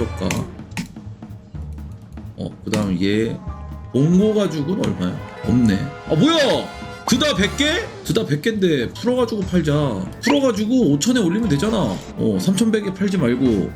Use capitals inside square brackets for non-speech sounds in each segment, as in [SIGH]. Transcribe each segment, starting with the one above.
최저가 어그 다음 얘 봉고 가죽은 얼마야? 없네 아 뭐야 드다 100개? 드다 100개인데 풀어가지고 팔자 풀어가지고 5천에 올리면 되잖아 어 3100에 팔지 말고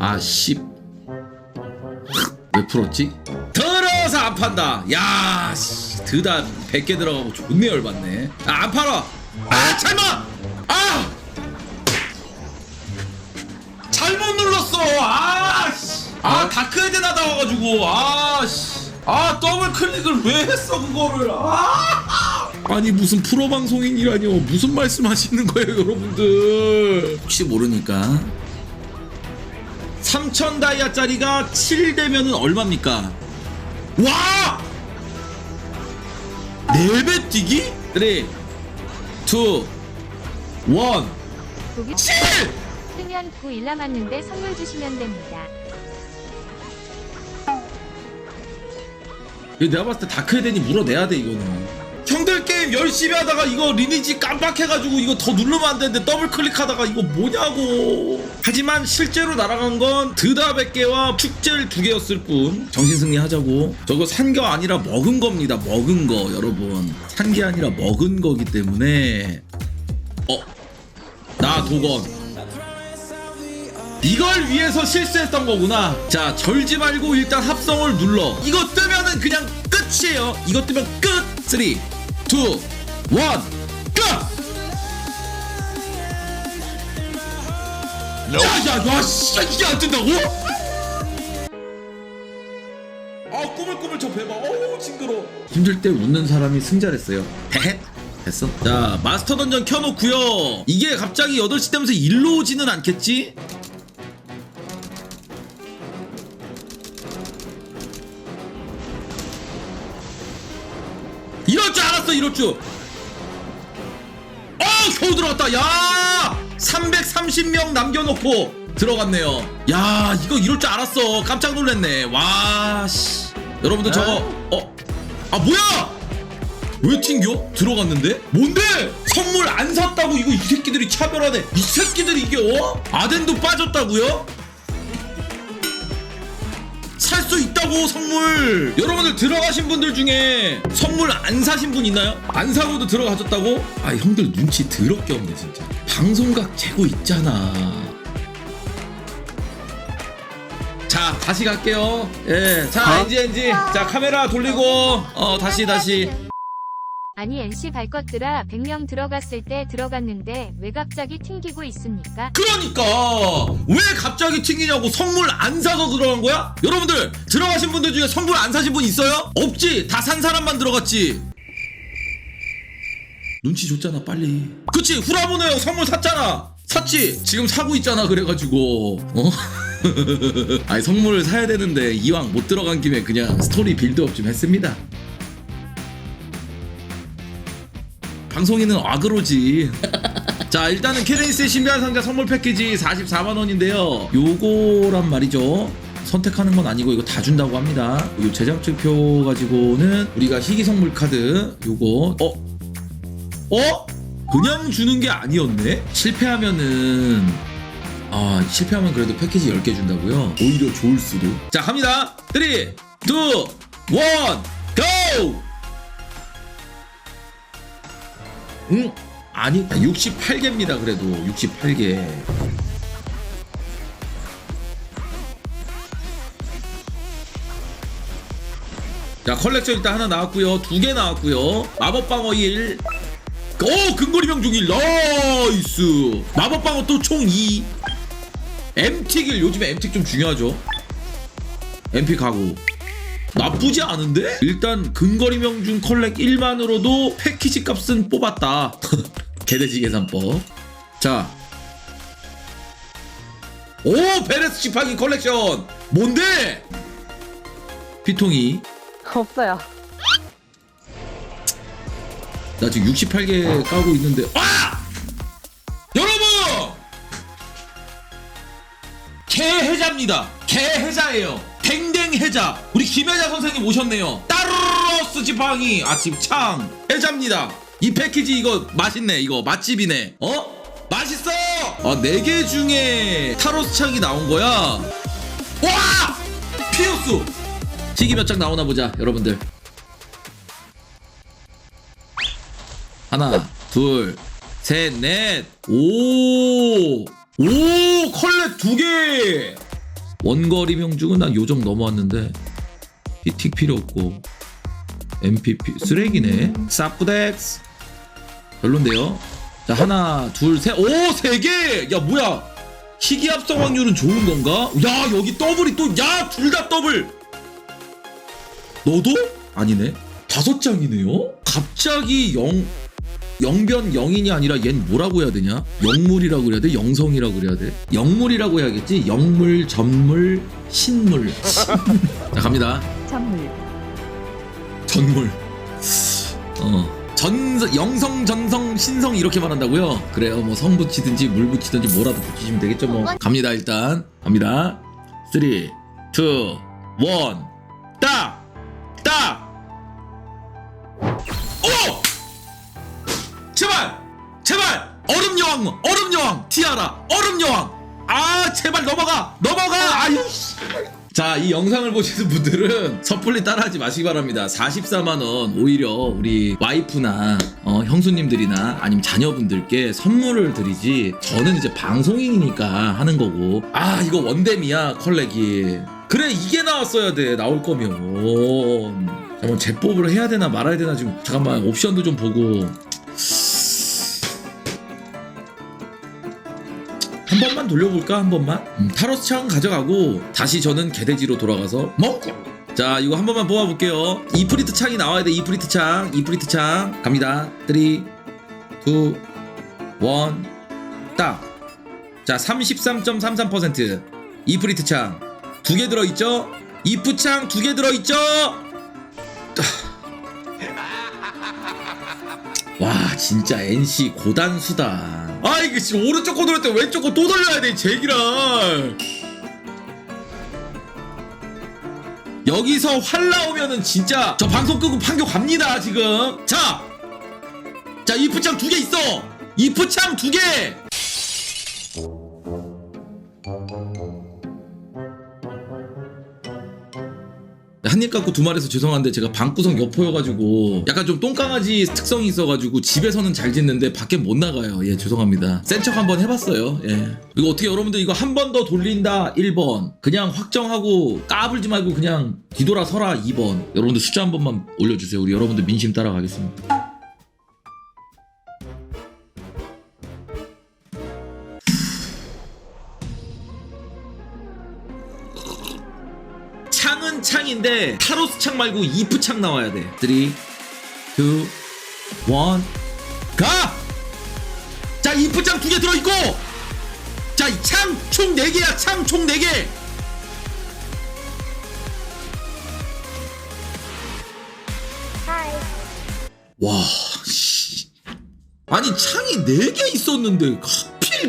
아 씨. 왜 풀었지? 들어서 안 판다. 야, 씨, 드다 100개 들어가고 존내 열받네. 아, 안 팔아. 아, 잘못. 아! 잘못 눌렀어. 아, 씨. 아, 다크헤드 나다와가지고. 아, 씨. 아, 더블 클릭을 왜 했어, 그거를. 아! 아니 무슨 프로 방송인이라뇨 무슨 말씀하시는 거예요 여러분들 혹시 모르니까 3천 다이아짜리가 7 되면은 얼마입니까? 와! 4배 뛰기? 3 2 1 고기 7! 뜨면 9일 남았는데 선물 주시면 됩니다. 이거 내가 봤을 때 다크헤덴이 물어내야 돼 이거는 형들 게임 열심히 하다가 이거 리니지 깜빡해가지고 이거 더 누르면 안 되는데 더블 클릭하다가 이거 뭐냐고 하지만 실제로 날아간 건 드다 100개와 축제를 두 개였을 뿐 정신승리 하자고 저거 산 게 아니라 먹은 겁니다 먹은 거 여러분 산 게 아니라 먹은 거기 때문에 어? 나 도건 이걸 위해서 실수했던 거구나. 자, 절지 말고 일단 합성을 눌러. 이거 뜨면은 그냥 끝이에요. 이거 뜨면 끝. 3, 2, 1, 고! 야, 야, 야, 씨, 이게 안 뜬다고? 아, 꾸물꾸물 저 배봐. 어우, 징그러. 힘들 때 웃는 사람이 승자랬어요. 헤헤. 됐어. 자, 마스터 던전 켜놓고요. 이게 갑자기 8시 되면서 일로 오지는 않겠지? 이럴 줄 알았어 이럴 줄. 어 겨우 들어갔다. 야 330명 남겨놓고 들어갔네요. 야 이거 이럴 줄 알았어. 깜짝 놀랐네. 와 씨. 여러분들 저거 어? 아 뭐야? 왜 튕겨? 들어갔는데? 뭔데? 선물 안 샀다고 이거 이 새끼들이 차별하네. 이 새끼들이 이게 어? 아덴도 빠졌다고요? 살 수 있다고 선물. 여러분들 들어가신 분들 중에 선물 안 사신 분 있나요? 안 사고도 들어가셨다고? 아 형들 눈치 더럽게 없네 진짜. 방송각 재고 있잖아. 자 다시 갈게요. 예자 엔지 엔지. 자 카메라 돌리고. 어 다시 다시 아니 NC 발것들아 100명 들어갔을 때 들어갔는데 왜 갑자기 튕기고 있습니까? 그러니까! 왜 갑자기 튕기냐고 선물 안 사서 들어간 거야? 여러분들 들어가신 분들 중에 선물 안 사신 분 있어요? 없지? 다 산 사람만 들어갔지. 눈치 줬잖아 빨리. 그치? 후라보네 형 선물 샀잖아. 샀지? 지금 사고 있잖아 그래가지고. 어? [LAUGHS] 아니 선물을 사야 되는데 이왕 못 들어간 김에 그냥 스토리 빌드업 좀 했습니다 방송인은 아그로지 [LAUGHS] 자 일단은 케네이스의 신비한 상자 선물 패키지 44만원인데요 요거란 말이죠 선택하는 건 아니고 이거 다 준다고 합니다 요 제작주표 가지고는 우리가 희귀 선물 카드 요거 어? 어? 그냥 주는 게 아니었네? 실패하면은 아 실패하면 그래도 패키지 10개 준다고요? 오히려 좋을 수도 자 갑니다 3 2 1 GO! 응? 아니 68개입니다 그래도. 68개. 자 컬렉션 일단 하나 나왔고요. 두 개 나왔고요. 마법방어 1 오 근거리 명중 1 나이스. 마법방어 또 총 2 MT길 요즘에 MT 좀 중요하죠. MP 가고 나쁘지 않은데? 일단 근거리 명중 컬렉 1만으로도 패키지 값은 뽑았다. [LAUGHS] 개돼지 계산법. 자. 오! 베레스 지팡이 컬렉션! 뭔데? 피통이. 없어요. 나 지금 68개 까고 있는데. 아! 여러분! 개해자입니다. 개해자예요. 댕댕해자. 우리 김혜자 선생님 오셨네요. 따르러스 지팡이. 아침 창. 해자입니다. 이 패키지 이거 맛있네. 이거 맛집이네. 어? 맛있어! 아 4개 중에 타로스 창이 나온 거야? 와! 피우스! 시기 몇 장 나오나 보자 여러분들. 하나 둘셋넷오오! 컬렉 두개 원거리 명중은 난 요정 넘어왔는데 피틱 필요 없고 MPP 쓰레기네. 사프덱스. 별론데요. 자 하나 둘셋오세 개 야 뭐야? 희귀 합성 확률은 좋은 건가? 야 여기 더블이 또 야 둘 다 더블! 너도? 아니네. 다섯 장이네요? 갑자기 영 영변 영인이 아니라 얜 뭐라고 해야 되냐 영물이라고 해야 돼 영성이라고 그래야 돼 영물이라고 해야겠지 영물 전물 신물 [LAUGHS] 자 갑니다 전물. 전물. 어. 전 영성 전성 신성 이렇게 말한다고요? 그래요. 뭐 성 붙이든지 물 붙이든지 뭐라도 붙이시면 되겠죠 뭐. 갑니다 일단. 갑니다. 3 2 1 딱! 딱! 얼음 여왕! 얼음 여왕! 티아라! 얼음 여왕! 아 제발 넘어가! 넘어가! 아유 씨. 자, 이 영상을 보시는 분들은 섣불리 따라하지 마시기 바랍니다. 44만원 오히려 우리 와이프나 어, 형수님들이나 아니면 자녀분들께 선물을 드리지 저는 이제 방송인이니까 하는 거고 아 이거 원댐이야 컬렉이 그래 이게 나왔어야 돼 나올 거면 잠깐 재법을 해야 되나 말아야 되나 지금 잠깐만 옵션도 좀 보고 한 번만 돌려볼까 한 번만? 음, 타로스 창 가져가고 다시 저는 개돼지로 돌아가서 먹고. 자 이거 한 번만 뽑아볼게요. 이프리트 창이 나와야 돼 이프리트 창. 이프리트 창. 갑니다. 3 2 1딱자 33.33% 이프리트 창. 두 개 들어있죠? 이프 창두 개 들어있죠? 와 진짜 NC 고단수다 아 이게 지금 오른쪽 거 돌릴 때 왼쪽 거 또 돌려야 돼 제기랄 여기서 활 나오면은 진짜 저 방송 끄고 판교 갑니다 지금. 자! 자 이프창 두 개 있어. 이프창 두개 한입 갖고 두 말해서 죄송한데 제가 방구석 여포여가지고 약간 좀 똥강아지 특성이 있어가지고 집에서는 잘 짖는데 밖에 못 나가요. 예 죄송합니다. 센척 한번 해봤어요. 예 이거 어떻게 여러분들 이거 한 번 더 돌린다 1번 그냥 확정하고 까불지 말고 그냥 뒤돌아 서라 2번 여러분들 숫자 한 번만 올려주세요. 우리 여러분들 민심 따라가겠습니다. 창은 창인데 타로스 창 말고 이프 창 나와야 돼. 3, 2, 1, 가! 자, 이프 창 두 개 들어있고! 자, 창 총 4개야, 창 총 4개! 와, 씨. 아니, 창이 4개 있었는데,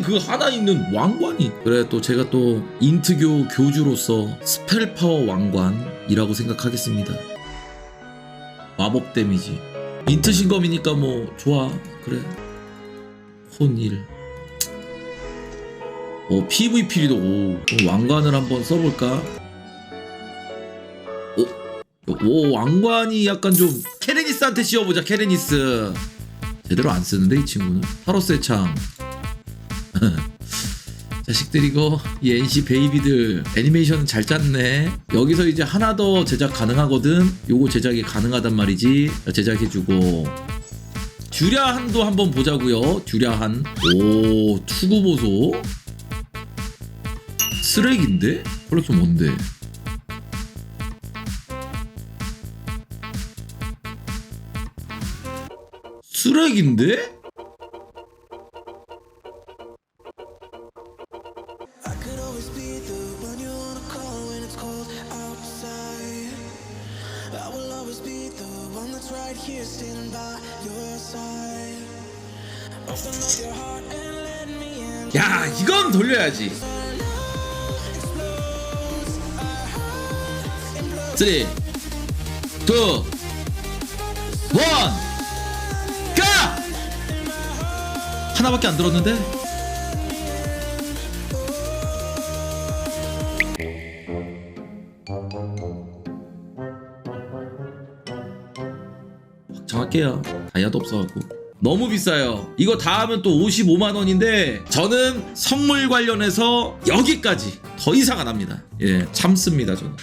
그 하나 있는 왕관이. 그래, 또 제가 또 인트교 교주로서 스펠 파워 왕관이라고 생각하겠습니다. 마법 데미지. 인트 신검이니까 뭐, 좋아. 그래. 혼일. 어, PVP도, 오. 왕관을 한번 써볼까? 오, 오, 왕관이 약간 좀, 케레니스한테 씌워보자, 케레니스. 제대로 안 쓰는데, 이 친구는. 타로스의 창. [LAUGHS] 자식들이고 이 NC 베이비들 애니메이션 잘 짰네. 여기서 이제 하나 더 제작 가능하거든? 요거 제작이 가능하단 말이지. 제작해주고. 듀랴한도 한번 보자고요. 듀랴한. 오 투구 보소. 쓰레기인데? 컬렉션 뭔데? 쓰레기인데? 야 이건 돌려야지. 3 2 1 가! 하나밖에 안 들었는데? 할게요. 다이아도 없어갖고. 너무 비싸요. 이거 다 하면 또 55만원인데 저는 선물 관련해서 여기까지 더 이상 안 합니다. 예 참습니다 저는